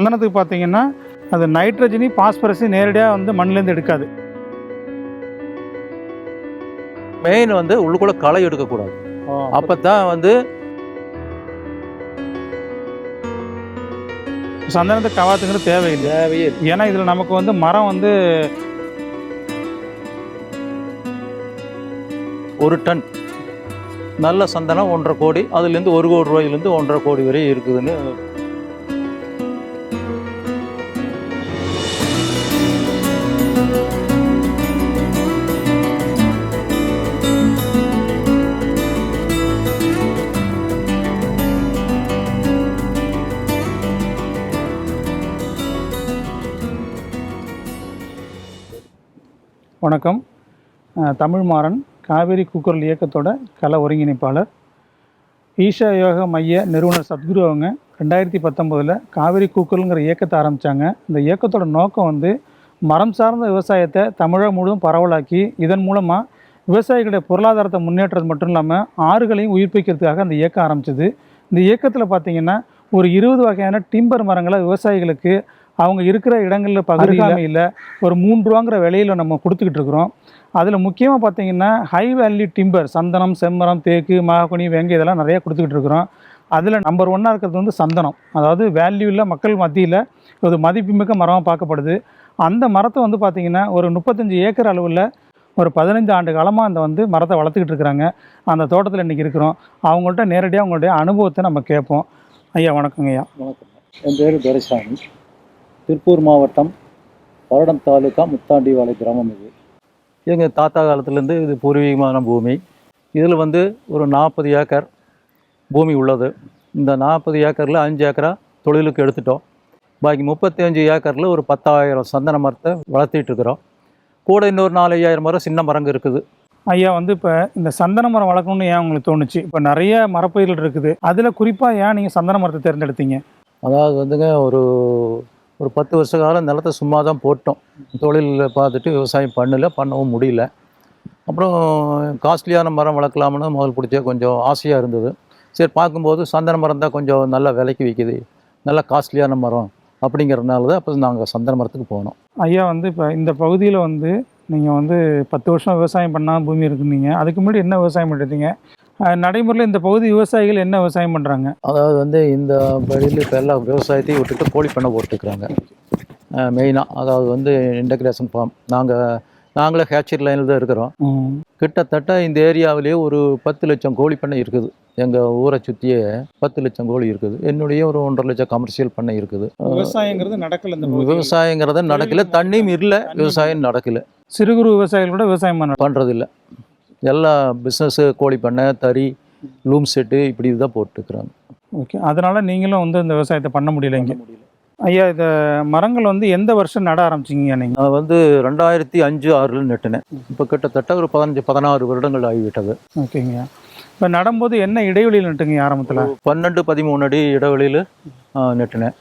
சந்தனத்துக்கு பார்த்தீங்கன்னா அது நைட்ரஜனி பாஸ்பரஸி நேரடியாக வந்து மண்ணிலேருந்து எடுக்காது. மெயின் வந்து உள்ளுக்குள்ள களை எடுக்கக்கூடாது. அப்போ தான் வந்து சந்தனத்துக்கு கவாத்துங்கிறது தேவையில்லை. தேவையே ஏன்னா இதில் நமக்கு வந்து மரம் வந்து ஒரு டன். நல்ல சந்தனம் ஒன்றரை கோடி அதுலேருந்து ஒரு கோடி ரூபாயிலேருந்து ஒன்றரை கோடி வரை இருக்குதுன்னு வணக்கம். தமிழ்மாறன் தமிழ் மாறன் காவேரி கூக்குரல் இயக்கத்தோட கல ஒருங்கிணைப்பாளர். ஈஷா யோக மைய நிறுவனர் சத்குரு அவங்க ரெண்டாயிரத்தி பத்தொம்போதில் காவேரி கூக்குரலுங்கிற இயக்கத்தை ஆரம்பித்தாங்க இந்த இயக்கத்தோட நோக்கம் வந்து மரம் சார்ந்த விவசாயத்தை தமிழகம் முழுவதும் பரவலாக்கி இதன் மூலமாக விவசாயிகளுடைய பொருளாதாரத்தை முன்னேற்றது மட்டும் இல்லாமல் ஆறுகளையும் உயிர்ப்பிக்கிறதுக்காக அந்த இயக்கம் ஆரம்பிச்சது. இந்த இயக்கத்தில் பார்த்திங்கன்னா ஒரு இருபது வகையான டிம்பர் மரங்களை விவசாயிகளுக்கு அவங்க இருக்கிற இடங்களில் பகுதியில் ஒரு மூன்று ரூபாங்கிற விலையில் நம்ம கொடுத்துக்கிட்டு இருக்கிறோம். அதில் முக்கியமாக பார்த்தீங்கன்னா ஹை வேல்யூ டிம்பர் சந்தனம் செம்மரம் தேக்கு மாகனி வெங்கை இதெல்லாம் நிறைய கொடுத்துக்கிட்டு இருக்கிறோம். அதில் நம்பர் ஒன்னாக இருக்கிறது வந்து சந்தனம். அதாவது வேல்யூவில் மக்கள் மத்தியில் ஒரு மதிப்புமிக்க மரமாக பார்க்கப்படுது. அந்த மரத்தை வந்து பார்த்திங்கன்னா ஒரு முப்பத்தஞ்சு ஏக்கர் அளவில் ஒரு பதினைந்து ஆண்டு காலமாக அந்த வந்து மரத்தை வளர்த்துக்கிட்டு இருக்கிறாங்க. அந்த தோட்டத்தில் இன்றைக்கி இருக்கிறோம். அவங்கள்ட்ட நேரடியாக அவங்களுடைய அனுபவத்தை நம்ம கேட்போம். ஐயா வணக்கங்க ஐயா. வணக்கம். என் பேர் துரைசாமி. திருப்பூர் மாவட்டம் பரடம் தாலுக்கா முத்தாண்டிவாளை கிராமம் இது. எங்கள் தாத்தா காலத்துலேருந்து இது பூர்வீகமான பூமி. இதில் வந்து ஒரு நாற்பது ஏக்கர் பூமி உள்ளது. இந்த நாற்பது ஏக்கரில் அஞ்சு ஏக்கரா தொழிலுக்கு எடுத்துட்டோம். பாக்கி முப்பத்தஞ்சு ஏக்கரில் ஒரு பத்தாயிரம் சந்தன மரத்தை வளர்த்திட்டு இருக்கிறோம். கூட இன்னொரு நாலு ஐயாயிரம் மரம் சின்ன மரங்க இருக்குது. ஐயா வந்து இப்போ இந்த சந்தன மரம் வளர்க்கணும்னு ஏன் உங்களுக்கு தோணுச்சு? இப்போ நிறைய மரப்பயிர்கள் இருக்குது. அதில் குறிப்பாக ஏன் நீங்கள் சந்தன மரத்தை தேர்ந்தெடுத்தீங்க? அதாவது வந்துங்க ஒரு ஒரு பத்து வருஷ காலம் நிலத்தை சும்மா தான் போட்டோம். தொழில் பார்த்துட்டு விவசாயம் பண்ணல பண்ணவும் முடியல. அப்புறம் காஸ்ட்லியான மரம் வளர்க்கலாம்னு முதல் பிடிச்ச கொஞ்சம் ஆசையாக இருந்தது. சரி பார்க்கும்போது சந்தன மரம் தான் கொஞ்சம் நல்லா விலைக்கு விற்கிது நல்ல காஸ்ட்லியான மரம் அப்படிங்கிறதுனால தான் அப்போ நாங்கள் சந்தன மரத்துக்கு போனோம். ஐயா வந்து இப்போ இந்த பகுதியில் வந்து நீங்கள் வந்து பத்து வருஷம் விவசாயம் பண்ணால் பூமி இருக்குன்னீங்க. அதுக்கு முன்னாடி என்ன விவசாயம் பண்ணிருந்தீங்க நடைமுறையில் இந்த பகுதி விவசாயிகள் என்ன விவசாயம் பண்ணுறாங்க அதாவது வந்து இந்த வழியில் இப்போ எல்லாம் விவசாயத்தையும் விட்டுட்டு கோழி பண்ணை போட்டுக்கிறாங்க. மெயினாக அதாவது வந்து இன்டகிரேஷன் ஃபார்ம் நாங்கள் நாங்களே ஹேச்சரி லைனில் தான் இருக்கிறோம். கிட்டத்தட்ட இந்த ஏரியாவிலேயே ஒரு பத்து லட்சம் கோழி பண்ணை இருக்குது. எங்கள் ஊரை சுற்றியே பத்து லட்சம் கோழி இருக்குது. என்னுடைய ஒரு ஒன்றரை லட்சம் கமர்ஷியல் பண்ணை இருக்குது. விவசாயங்கிறது நடக்கல இந்த பகுதியில. விவசாயங்கிறத நடக்கல. தண்ணியும் இல்லை. விவசாயம் நடக்கல. சிறு குறு விவசாயிகள் கூட விவசாயம் பண்ண பண்ணுறதில்ல எல்லா பிஸ்னஸ்ஸு கோழி பண்ணை தறி லூம் செட்டு இப்படி தான் போட்டுக்கிறாங்க. ஓகே அதனால நீங்களும் வந்து இந்த விவசாயத்தை பண்ண முடியல இங்கே. ஐயா இந்த மரங்கள் வந்து எந்த வருஷம் நட ஆரம்பிச்சிங்க நீங்கள் நான் வந்து ரெண்டாயிரத்தி அஞ்சு ஆறில் நட்டினேன். இப்போ கிட்டத்தட்ட ஒரு பதினஞ்சு பதினாறு வருடங்கள் ஆகிவிட்டது. ஓகேங்க இப்போ நடும்போது என்ன இடைவெளியில் நட்டுங்க ஆரம்பத்தில்? பன்னெண்டு பதிமூணு அடி இடைவெளியில் நட்டினேன்.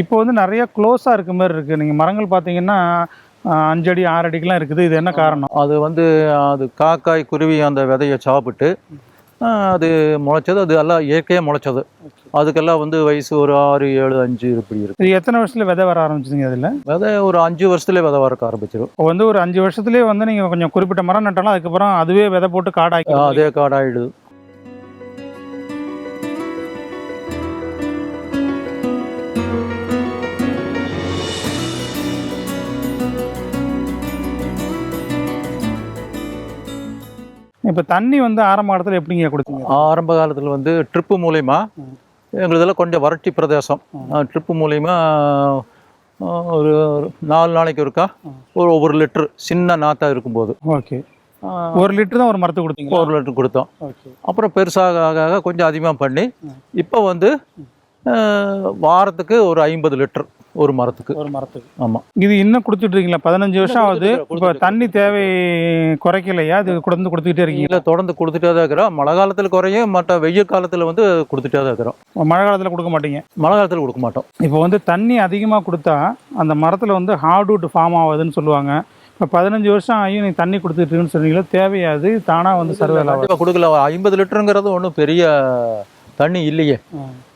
இப்போ வந்து நிறைய க்ளோஸாக இருக்க மாதிரி இருக்குது நீங்கள் மரங்கள் பார்த்தீங்கன்னா அஹ், அஞ்சு அடி ஆறு அடிக்கெலாம் இருக்குது. இது என்ன காரணம்? அது வந்து அது காக்காய் குருவி அந்த விதையை சாப்பிட்டு அது முளைச்சது. அது எல்லாம் இயற்கையாக முளைச்சது. அதுக்கெல்லாம் வந்து வயசு ஒரு ஆறு ஏழு அஞ்சு இப்படி இருக்கு. இது எத்தனை வருஷத்தில் விதை வர ஆரம்பிச்சிங்க அதில் விதை ஒரு அஞ்சு வருஷத்துல விதை வரக்க ஆரம்பிச்சிடும் வந்து ஒரு அஞ்சு வருஷத்துலேயே வந்து நீங்கள் கொஞ்சம் குறிப்பிட்ட மரம் நட்டாலும் அதுக்கப்புறம் அதுவே விதை போட்டு காடாக்கி அதே காடாயிடுது. இப்போ தண்ணி வந்து ஆரம்ப காலத்தில் எப்படிங்க கொடுத்தீங்க? ஆரம்ப காலத்தில் வந்து ட்ரிப்பு மூலயமா எங்களுதெல்லாம் கொஞ்சம் வறட்சி பிரதேசம். ட்ரிப்பு மூலயமா ஒரு நாலு நாளைக்கு ஒருக்கா ஒரு ஒவ்வொரு லிட்டர் சின்ன நாத்தா இருக்கும்போது. ஓகே. ஒரு லிட்டர் தான் ஒரு மரத்துக்கு கொடுத்தீங்க ஒரு லிட்டர் கொடுத்தோம். அப்புறம் பெருசாக ஆக கொஞ்சம் அதிகமாக பண்ணி இப்போ வந்து வாரத்துக்கு ஒரு ஐம்பது லிட்டர். ஒரு மரத்துக்கு. ஒரு மரத்துக்கு. ஆமாம் இது இன்னும் கொடுத்துட்டு இருக்கீங்களா பதினஞ்சு வருஷம் ஆகுது. இப்போ தண்ணி தேவை குறைக்கலையா? இது கொடுத்து கொடுத்துக்கிட்டே இருக்கீங்க இல்லை தொடர்ந்து கொடுத்துட்டே தான் இருக்கிறோம். மழை காலத்தில் குறையும் மற்ற வெயில் காலத்தில் வந்து கொடுத்துட்டே தான் இருக்கிறோம். மழை காலத்தில் கொடுக்க மாட்டீங்க? மழை காலத்தில் கொடுக்க மாட்டோம். இப்போ வந்து தண்ணி அதிகமாக கொடுத்தா அந்த மரத்தில் வந்து ஹார்ட்வுட் ஃபார்ம் ஆகுதுன்னு சொல்லுவாங்க. இப்போ பதினஞ்சு வருஷம் ஆகியும் நீ தண்ணி கொடுத்துட்டு இருக்குன்னு சொன்னீங்களா தேவையாது தானாக வந்து சர்வே கொடுக்கல. ஐம்பது லிட்டருங்கிறது ஒன்றும் பெரிய தண்ணி இல்லையே.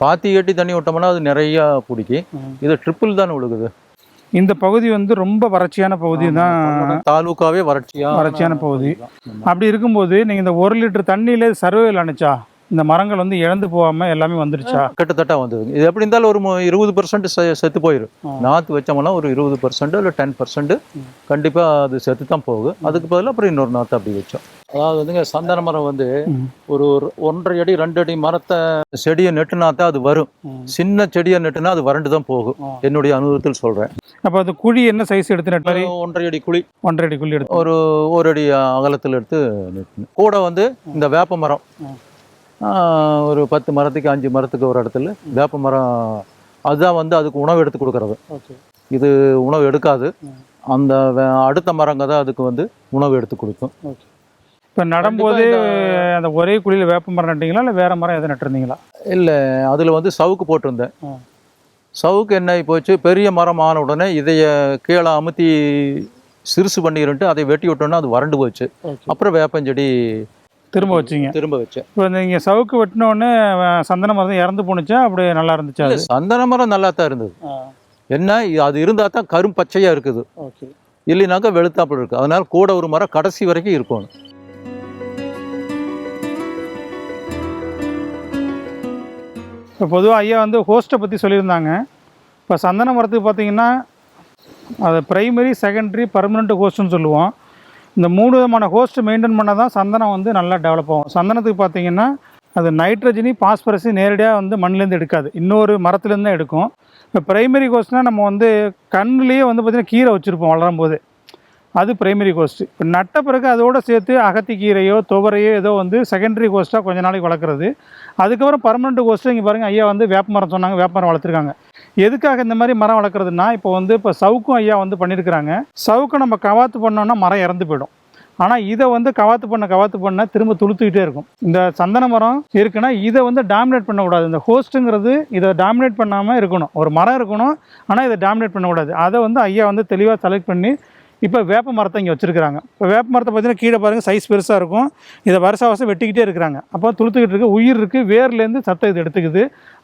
பாத்தி கட்டி தண்ணி விட்டோம்னா அது நிறைய பிடிக்கும் ம். இது ட்ரிப்பிள் தானே விழுகுது இந்த பகுதி வந்து ரொம்ப வறட்சியான பகுதி தான். தாலுக்காவே வறட்சியா? வறட்சியான பகுதி. அப்படி இருக்கும்போது நீங்கள் இந்த ஒரு லிட்டர் தண்ணியில சர்வேல் அனுச்சா இந்த மரங்கள் வந்து இழந்து போகாம எல்லாமே வந்துருச்சா? கிட்டத்தட்ட வந்தது இது எப்படி இருந்தாலும் ஒரு இருபது பர்சன்ட் செத்து போயிடும். நாற்று வச்சோம்னா ஒரு இருபது பர்சன்ட் இல்லை டென் பர்சன்ட் கண்டிப்பா அது செத்து தான் போகும் அதுக்கு பதிலா அப்புறம் இன்னொரு நாற்று அப்படி வச்சோம். அதாவது வந்துங்க சந்தன மரம் வந்து. ஒரு ஒரு ஒன்றரை அடி ரெண்டு அடி மரத்தை செடியை நெட்டுனா தான் அது வரும். சின்ன செடியை நெட்டுனா அது வறண்டு தான் போகும். என்னுடைய அனுபவத்தில் சொல்றேன். அப்போ அது குழி என்ன சைஸ் எடுத்து நட்டு மாதிரி ஒன்றரை அடி குழி. ஒன்றரை அடி குழி எடுத்து. ஒரு ஒரு அடி அகலத்தில் எடுத்து நெட்டணும் கூட வந்து இந்த வேப்ப மரம். ஒரு பத்து மரத்துக்கு அஞ்சு மரத்துக்கு ஒரு இடத்துல வேப்ப மரம் அதுதான் வந்து அதுக்கு உணவு எடுத்து கொடுக்கறது. இது உணவு எடுக்காது. அந்த அடுத்த மரங்க தான் அதுக்கு வந்து உணவு எடுத்து கொடுக்கும். இப்போ நடும்போது அந்த ஒரே குழியில வேப்ப மரம் நட்டீங்களா இல்லை வேற மரம் எதை நட்டுருந்தீங்களா இல்லை அதில் வந்து சவுக்கு போட்டிருந்தேன். சவுக்கு என்ன போச்சு? பெரிய மரம் ஆன உடனே இதைய கீழே அமுத்தி சிறுசு பண்ணிருன்ட்டு அதை வெட்டி விட்டோன்னா அது வறண்டு போச்சு. அப்புறம் வேப்பஞ்செடி திரும்ப வச்சீங்க. திரும்ப வச்சேன். இப்போ நீங்கள் சவுக்கு வெட்டின உடனே அஹ், சந்தன மரம் இறந்து போணுச்சா? அப்படி நல்லா இருந்துச்சா சந்தன மரம் நல்லா தான் இருந்தது. என்ன அது இருந்தால் தான் கரும் பச்சையாக இருக்குது. இல்லைனாக்கா வெளுத்தாப்புல இருக்குது அதனால கூட ஒரு மரம் கடைசி வரைக்கும் இருக்கும் இப்போ பொதுவாக ஐயா வந்து ஹோஸ்ட்டை பற்றி சொல்லியிருந்தாங்க. இப்போ சந்தன மரத்துக்கு பார்த்தீங்கன்னா அது ப்ரைமரி செகண்டரி பர்மனெண்ட் ஹோஸ்ட்டுன்னு சொல்லுவோம். இந்த மூணு விதமான ஹோஸ்ட் மெயின்டைன் பண்ணால் தான் சந்தனம் வந்து நல்லா டெவலப் ஆகும். சந்தனத்துக்கு பார்த்தீங்கன்னா அது நைட்ரஜனி பாஸ்பரஸி நேரடியாக வந்து மண்ணிலேருந்து எடுக்காது. இன்னொரு மரத்துலேருந்து தான் எடுக்கும். இப்போ ப்ரைமரி ஹோஸ்ட்னால் நம்ம வந்து கண்ணுலேயே வந்து பார்த்திங்கன்னா கீரை வச்சுருப்போம் வளரும் போது அது பிரைமரி கோஸ்ட் இப்போ நட்ட பிறகு அதோட சேர்த்து அகத்திக்கீரையோ துவரையோ ஏதோ வந்து செகண்டரி கோஸ்ட்டாக கொஞ்ச நாளைக்கு வளர்க்குறது. அதுக்கப்புறம் பர்மனெண்ட் கோஸ்ட்டு இங்கே பாருங்கள் ஐயா வந்து வேப்ப மரம் சொன்னாங்க வேப்ப மரம் வளர்த்துருக்காங்க. எதுக்காக இந்த மாதிரி மரம் வளர்க்குறதுனா இப்போ வந்து இப்போ சவுக்கும் ஐயா வந்து பண்ணியிருக்கிறாங்க சவுக்கை நம்ம கவாத்து பண்ணோன்னா மரம் இறந்து போயிடும். ஆனால் இதை வந்து கவாத்து பண்ண கவாத்து பண்ண திரும்ப துளுத்துக்கிட்டே இருக்கும். இந்த சந்தன மரம் இருக்குன்னா இதை வந்து டாமினேட் பண்ணக்கூடாது. இந்த ஹோஸ்ட்டுங்கிறது இதை டாமினேட் பண்ணாமல் இருக்கணும். ஒரு மரம் இருக்கணும் ஆனால் இதை டாமினேட் பண்ணக்கூடாது. அதை வந்து ஐயா வந்து தெளிவாக செலக்ட் பண்ணி இப்போ வேப்ப மரத்தை இங்கே வச்சுருக்காங்க இப்போ வேப்ப மரத்தை பார்த்தீங்கன்னா கீழே பாருங்கள் சைஸ் பெருசாக இருக்கும். இதை வருஷ வருஷம் வெட்டிக்கிட்டே இருக்கிறாங்க. அப்போ துளுத்துக்கிட்டு இருக்கு உயிர் இருக்குது வேர்லேருந்து சத்தை இது எடுத்துக்குது.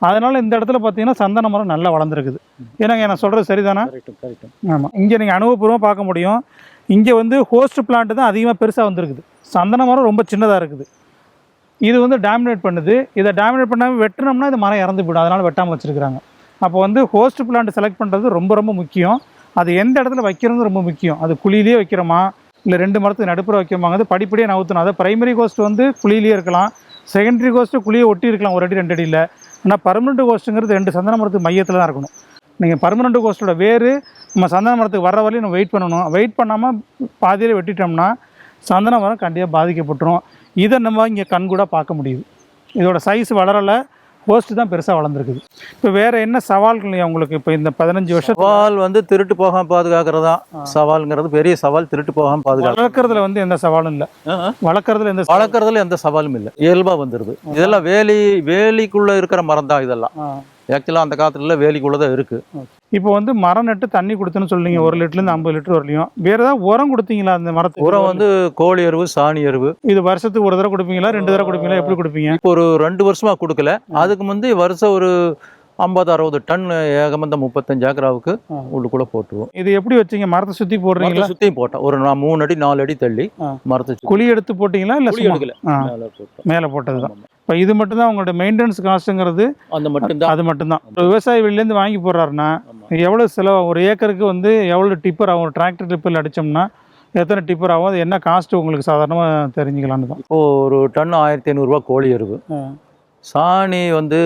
அதனால் இந்த இடத்துல பார்த்தீங்கன்னா சந்தன மரம் நல்லா வளர்ந்துருக்குது. ஏன்னாங்க நான் சொல்கிறது சரிதானா? ஆமாம் இங்கே நீங்கள் அனுபவபூர்வமாக பார்க்க முடியும். இங்கே வந்து ஹோஸ்ட் பிளான்ட் தான் அதிகமாக பெருசாக வந்திருக்குது. சந்தன மரம் ரொம்ப சின்னதாக இருக்குது. இது வந்து டாமினேட் பண்ணுது. இதை டாமினேட் பண்ணாமல் வெட்டினோம்னா இது மரம் இறந்து போயிடும். அதனால் வெட்டாமல் வச்சுருக்காங்க அப்போ வந்து ஹோஸ்ட் பிளான்ட் செலக்ட் பண்ணுறது ரொம்ப ரொம்ப முக்கியம். அது எந்த இடத்துல வைக்கிறது ரொம்ப முக்கியம். அது குழியிலேயே வைக்கிறோமா? இல்லை ரெண்டு மரத்துக்கு நடுப்புற வைக்கிறோமாங்கிறது படிப்படியாக நவுத்தணும் அதை பிரைமரி கோஸ்ட் வந்து குழியிலேயே இருக்கலாம். செகண்டரி கோஸ்ட்டு குழியை ஒட்டி இருக்கலாம் ஒரு அடி ரெண்டு அடியில் ஆனால் பர்மனெண்ட் கோஸ்ட்டுங்கிறது ரெண்டு சந்தன மரத்துக்கு மையத்தில் தான் இருக்கணும். நீங்கள் பர்மனெண்ட் கோஸ்ட்டோட வேறு நம்ம சந்தன மரத்துக்கு வர வரையும் நம்ம வெயிட் பண்ணணும். வெயிட் பண்ணாமல் பாதியில் வெட்டிட்டோம்னா சந்தன மரம் கண்டிப்பாக பாதிக்கப்பட்டுரும். இதை நம்ம இங்கே கண்கூட பார்க்க முடியுது. இதோட சைஸ் வளரலை. ஹோஸ்ட் தான் பெருசாக வளர்ந்துருக்குது. இப்போ வேறு என்ன சவால்கள் உங்களுக்கு இப்போ இந்த பதினஞ்சு வருஷம் சவால் வந்து திருட்டு போகாம பாதுகாக்கிறதா? சவால்ங்கிறது பெரிய சவால் திருட்டு போகாம பாதுகாக்கிறது. வளர்க்குறதுல வந்து எந்த சவாலும் இல்லை. வளர்க்குறதுல எந்த வளர்க்குறதுல எந்த சவாலும் இல்லை. இயல்பா வந்துடுது இதெல்லாம் வேலி வேலிக்குள்ள இருக்கிற மரம் தான் இதெல்லாம். ஆக்சுவலாக அந்த காலத்துல வேலிக்குள்ள தான் இருக்கு. இப்போ வந்து மரம் நட்டு தண்ணி கொடுத்துன்னு சொல்றீங்க ஒரு லிட்டர்லேருந்து ஐம்பது லிட்டர் வரலையும். வேறு ஏதாவது உரம் கொடுத்தீங்களா அந்த மரத்துக்கு? உரம் வந்து கோழி எருவு சாணி எருவு. இது வருஷத்துக்கு ஒரு தடவை கொடுப்பீங்களா ரெண்டு தடவை கொடுப்பீங்களா எப்படி கொடுப்பீங்க? இப்போ ஒரு ரெண்டு வருஷமா கொடுக்கல. அதுக்கு முந்தி வருஷம் ஒரு ஐம்பது அறுபது டன் ஏகமந்த முப்பத்தஞ்சு ஏக்கராவுக்கு. உள்ளுக்குள்ள போட்டுருவோம். இது எப்படி வச்சீங்க? மரத்தை சுற்றி போடுறீங்களா? சுத்தியும் போட்டோம். ஒரு நான் மூணு அடி நாலு அடி தள்ளி. மரத்தை சுத்தி. குழி எடுத்து போட்டீங்களா இல்லை குழி எடுக்கல. மேல போட்டது தான். இப்போ இது மட்டும் தான் உங்களோட மெயின்டெனன்ஸ் காஸ்ட்டுங்கிறது அந்த மட்டும்தான். அது மட்டும்தான். இப்போ விவசாயி வெளிலேருந்து வாங்கி போடுறாருன்னா. எவ்வளோ செலவு ஒரு ஏக்கருக்கு வந்து எவ்வளோ டிப்பர் ஆகும்? டிராக்டர் டிப்பரில் அடித்தோம்னா எத்தனை டிப்பர் ஆகும்? அது என்ன காஸ்ட்டு உங்களுக்கு சாதாரணமாக தெரிஞ்சுக்கலான்னு தான். இப்போ ஒரு டன் ஆயிரத்தி ஐநூறுரூவா கோழி எருவு. சாணி வந்து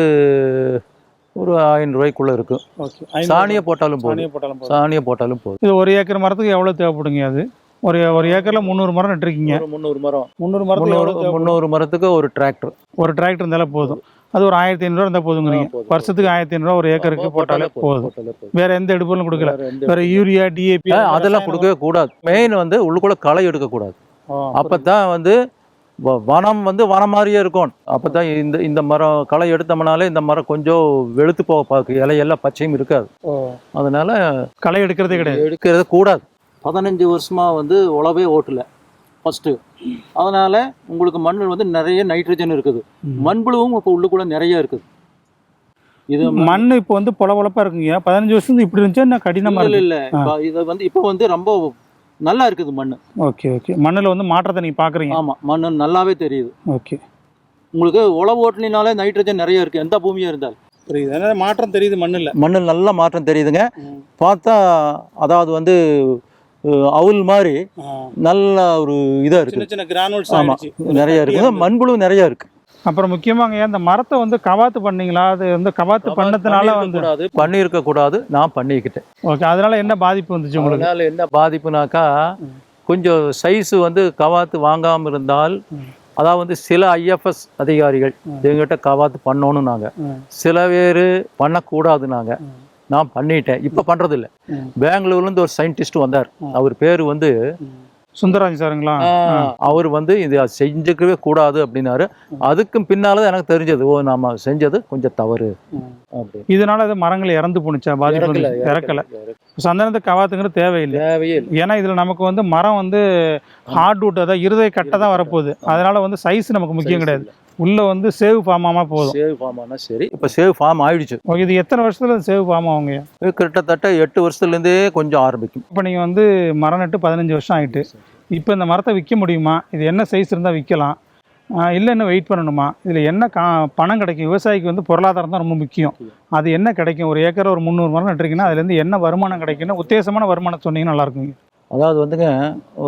ஒரு ஆயிரம் ரூபாய்க்குள்ள இருக்கு. ஓகே. சாணியை போட்டாலும் போதும். சாணியை போட்டாலும் போதும். சாணியை போட்டாலும் போதும். இது ஒரு ஏக்கர் மரத்துக்கு எவ்வளோ தேவைப்படுங்க அது? ஒரு ஒரு ஏக்கரில் முந்நூறு மரம் நட்டுருக்கீங்க. முந்நூறு மரம். முந்நூறு முந்நூறு முந்நூறு மரத்துக்கு ஒரு டிராக்டர் ஒரு டிராக்டர் இருந்தாலும் போதும். அது ஒரு ஆயிரத்தி ஐநூறுரூவா இருந்தால் போதுங்கிறீங்க. வருஷத்துக்கு ஆயிரத்தி ஐநூறுரூவா ஒரு ஏக்கருக்கு போட்டாலே போதும். வேற எந்த எடுப்புகளும் கொடுக்கல. வேற யூரியா டிஏபி அதெல்லாம் கொடுக்கவே கூடாது. மெயின் வந்து உள்ளுக்குள்ள களை எடுக்க கூடாது அப்பதான் வந்து வனம் வந்து வனம் மாதிரியே இருக்கும். அப்பதான் இந்த இந்த மரம் களை எடுத்தோம்னாலே இந்த மரம் கொஞ்சம் வெளுத்து போக பார்க்கு இலையெல்லாம் பச்சையும் இருக்காது. அதனால களை எடுக்கிறதே கிடையாது. எடுக்கிறது கூடாது. பதினஞ்சு வருஷமா வந்து உழவே ஓட்டல. ஃபஸ்ட்டு அதனால் உங்களுக்கு மண்ணில் வந்து நிறைய நைட்ரஜன் இருக்குது. மண்புழுவும் இப்போ உள்ளுக்குள்ளே நிறைய இருக்குது. இது மண் இப்போ வந்து பொல பொலப்பா இருக்குங்க. பதினஞ்சு வருஷத்துக்கு இப்படி இருந்துச்சா என்ன கடினமா இல்லை இருக்கு? இல்லை. இப்போ இது வந்து இப்போ வந்து ரொம்ப நல்லா இருக்குது மண் ஓகே ஓகே. மண்ணில் வந்து மாற்றத்தை நீங்க பாக்குறீங்க. ஆமாம் மண் நல்லாவே தெரியுது. ஓகே. உங்களுக்கு உழவு ஓட்டலினாலே நைட்ரஜன் நிறைய இருக்குது எந்த பூமியாக இருந்தாலும். புரியுது அதாவது மாற்றம் தெரியுது மண்ணில். மண்ணில் நல்ல மாற்றம் தெரியுதுங்க. பார்த்தா அதாவது வந்து அவுல் மாதிரி நல்ல ஒரு இதாக இருக்குது. சின்ன கிரானுல்ஸ் ஆமாம் நிறைய இருக்குது. மண்புழு நிறைய இருக்கு. அப்புறம் முக்கியமாங்க ஏன் இந்த மரத்தை வந்து கவாத்து பண்ணீங்களா? அது வந்து கவாத்து பண்ணதுனால வந்து பண்ணியிருக்க கூடாது. நான் பண்ணிக்கிட்டேன். ஓகே அதனால என்ன பாதிப்பு வந்துச்சு உங்களுக்கு? அதனால என்ன பாதிப்புனாக்கா கொஞ்சம் சைஸ் வந்து கவாத்து வாங்காம இருந்தால். அதாவது வந்து சில ஐஎஃப்எஸ் அதிகாரிகள் எங்கிட்ட கவாத்து பண்ணணும் நாங்க ம். சில பேர் பண்ணக்கூடாது நாங்க ம். நான் பண்ணிட்டேன். இப்போ பண்றது இல்ல ம். பெங்களூர்ல இருந்து ஒரு சயின்டிஸ்ட் வந்தார். அவர் பேர் வந்து சுந்தராஜ் சாருங்களா? அவர் வந்து இது செஞ்சுக்கவே கூடாது அப்படின்னாரு. அதுக்கும் பின்னால தான் எனக்கு தெரிஞ்சது. ஓ நாம செஞ்சது கொஞ்சம் தவறு. இதனால அது மரங்கள் இறந்து போணுச்சா? பாதிப்பு இறக்கல. சந்தனத்தை கவாத்துங்கிறது தேவையில்லை. ஏன்னா இதுல நமக்கு வந்து மரம் வந்து ஹார்ட் வுட் அதாவது இருதய கட்டை தான் வரப்போகுது. அதனால வந்து சைஸ் நமக்கு முக்கியம் கிடையாது. உள்ள வந்து சேவ் ஃபார்ம் ஆமா போதும். சேவ் ஃபார்ம் ஆனா சரி. இப்போ சேவ் ஃபார்ம் ஆயிடுச்சு. ஓகே இது எத்தனை வருஷத்துல சேவ் ஃபார்ம் ஆகுங்க? இது கிட்டத்தட்ட எட்டு வருஷத்துலேருந்தே கொஞ்சம் ஆரம்பிக்கும். இப்போ நீங்கள் வந்து மரம் நட்டு பதினஞ்சு வருஷம் ஆயிட்டு. இப்போ இந்த மரத்தை விற்க முடியுமா? இது என்ன சைஸ் இருந்தால் விற்கலாம் இல்லை இன்னும் வெயிட் பண்ணணுமா? இதில் என்ன கா பணம் கிடைக்கும்? விவசாயிக்கு வந்து பொருளாதாரம் தான் ரொம்ப முக்கியம். அது என்ன கிடைக்கும்? ஒரு ஏக்கர் ஒரு முந்நூறு மரம் நட்டுறீங்கன்னா அதுலேருந்து என்ன வருமானம் கிடைக்கும்னு உத்தேசமான வருமானம் சொன்னீங்கன்னா நல்லா இருக்குங்க. அதாவது வந்துங்க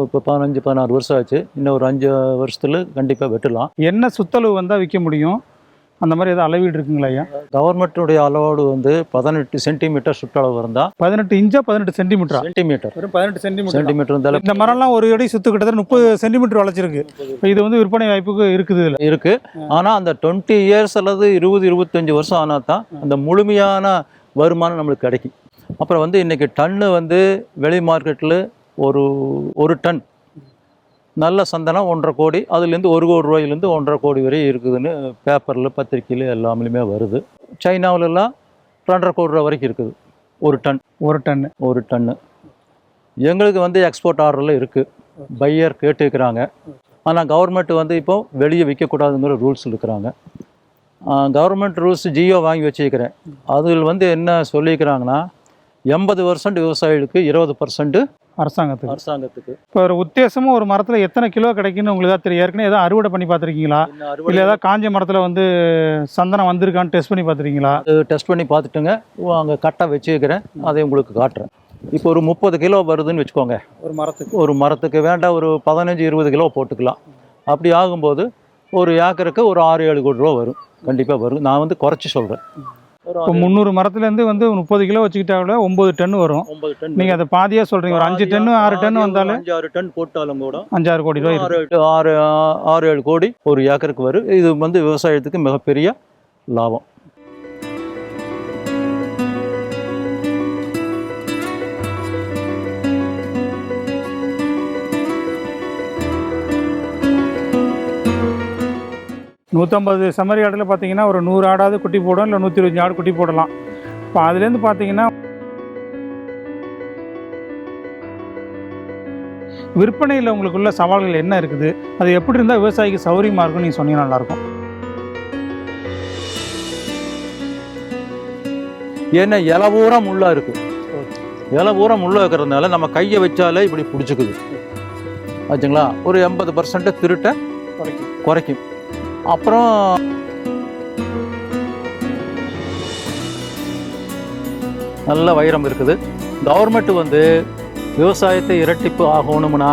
இப்போ பதினஞ்சு பதினாறு வருஷம் ஆச்சு. இன்னும் ஒரு அஞ்சு வருஷத்துல கண்டிப்பாக வெட்டலாம். என்ன சுத்தளவு வந்தால் விற்க முடியும்? அந்த மாதிரி ஏதாவது அளவீடு இருக்குங்களா ஐயா? கவர்மெண்ட்டுடைய அளவோடு வந்து பதினெட்டு சென்டிமீட்டர் சுற்றளவு இருந்தால் பதினெட்டு இன்ச்சா பதினெட்டு சென்டிமீட்டரா? சென்டிமீட்டர். வெறும் பதினெட்டு சென்டிமீட்டர்? சென்டிமீட்டர் இருந்தாலும் இந்த மரம்லாம் ஒரு அடி சுத்து கிட்டத்தட்ட முப்பது சென்டிமீட்டர் வளைச்சிருக்கு இப்போ இது வந்து விற்பனை வாய்ப்புக்கு இருக்குது இதில். இருக்கு. ஆனால் அந்த டுவெண்ட்டி இயர்ஸ் அல்லது இருபது இருபத்தஞ்சு வருஷம் ஆனால் தான் அந்த முழுமையான வருமானம் நம்மளுக்கு கிடைக்கும். அப்புறம் வந்து இன்னைக்கு டன்னு வந்து வெளி மார்க்கெட்டில் ஒரு ஒரு டன். நல்ல சந்தனம் ஒன்றரை கோடி. அதுலேருந்து ஒரு கோடி ரூபாயிலேருந்து ஒன்றரை கோடி வரை இருக்குதுன்னு பேப்பரில் பத்திரிக்கையில் எல்லாமே வருது. சைனாவிலலாம் ரெண்டரை கோடி ரூபா வரைக்கும் இருக்குது. ஒரு டன். ஒரு டன்னு ஒரு டன்னு எங்களுக்கு வந்து எக்ஸ்போர்ட் ஆர்டரில் இருக்குது பையர் கேட்டுக்கிறாங்க. ஆனால் கவர்மெண்ட் வந்து இப்போ வெளியே விற்கக்கூடாதுங்கிற ரூல்ஸ் இருக்கிறாங்க கவர்மெண்ட் ரூல்ஸ் ஜியோ வாங்கி வச்சுக்கிறேன் அதில் வந்து என்ன சொல்லிக்கிறாங்கன்னா எண்பது பர்சன்ட் விவசாயிகளுக்கு இருபது பர்சன்ட் அரசாங்கத்துக்கு. அரசாங்கத்துக்கு. இப்போ ஒரு உத்தேசமாக ஒரு மரத்தில் எத்தனை கிலோ கிடைக்குன்னு உங்களுக்கு ஏதாவது தெரியும்? ஏற்கனவே ஏதாவது அறுவடை பண்ணி பார்த்துருக்கீங்களா? இல்லை ஏதாவது காஞ்ச மரத்தில் வந்து சந்தனம் வந்திருக்கான்னு டெஸ்ட் பண்ணி பார்த்துருக்கீங்களா? டெஸ்ட் பண்ணி பார்த்துட்டுங்க. அங்கே கட்டை வச்சுக்கிறேன் அதை உங்களுக்கு காட்டுறேன். இப்போ ஒரு முப்பது கிலோ வருதுன்னு வச்சுக்கோங்க. ஒரு மரத்துக்கு. ஒரு மரத்துக்கு வேண்டாம் ஒரு பதினஞ்சு இருபது கிலோ போட்டுக்கலாம். அப்படி ஆகும்போது ஒரு ஏக்கருக்கு ஒரு ஆறு ஏழு கோடி ரூபா வரும். கண்டிப்பாக வரும். நான் வந்து குறைச்சி சொல்கிறேன் இப்போ முந்நூறு மரத்துலேருந்து வந்து முப்பது கிலோ வச்சுக்கிட்டா கூட ஒம்பது டன் வரும். ஒன்பது டன் நீங்கள் அதை பாதியாக சொல்கிறீங்க ஒரு அஞ்சு டன்னு ஆறு டன் வந்தாலே? அஞ்சு ஆறு டன் போட்டாலும் கூட அஞ்சாறு கோடி ரூபாய் ஆறு ஆறு ஆறு ஏழு கோடி ஒரு ஏக்கருக்கு வரும். இது வந்து விவசாயத்துக்கு மிகப்பெரிய லாபம். நூற்றம்பது செம்மறி ஆடில் பார்த்தீங்கன்னா ஒரு நூறு ஆடாவது குட்டி போடும் இல்லை நூற்றி இருபத்தஞ்சு ஆடு குட்டி போடலாம். இப்போ அதுலேருந்து பார்த்தீங்கன்னா விற்பனையில் உங்களுக்குள்ள சவால்கள் என்ன இருக்குது? அது எப்படி இருந்தால் விவசாயிக்கு சௌரியமாக இருக்கும்னு நீங்கள் சொன்னீங்கன்னா நல்லாயிருக்கும். ஏன்னா இலை பூரா முள்ளா இருக்கு. இலை பூரா முள்ளா இருக்கிறதுனால நம்ம கையை வச்சாலே இப்படி பிடிச்சிக்குது. ஆச்சுங்களா? ஒரு எண்பது பர்சன்ட் திருட்ட குறைக்கும். அப்புறம் நல்ல வைரம் இருக்குது. கவர்மெண்ட் வந்து விவசாயத்தை இரட்டிப்பு ஆகணும்னா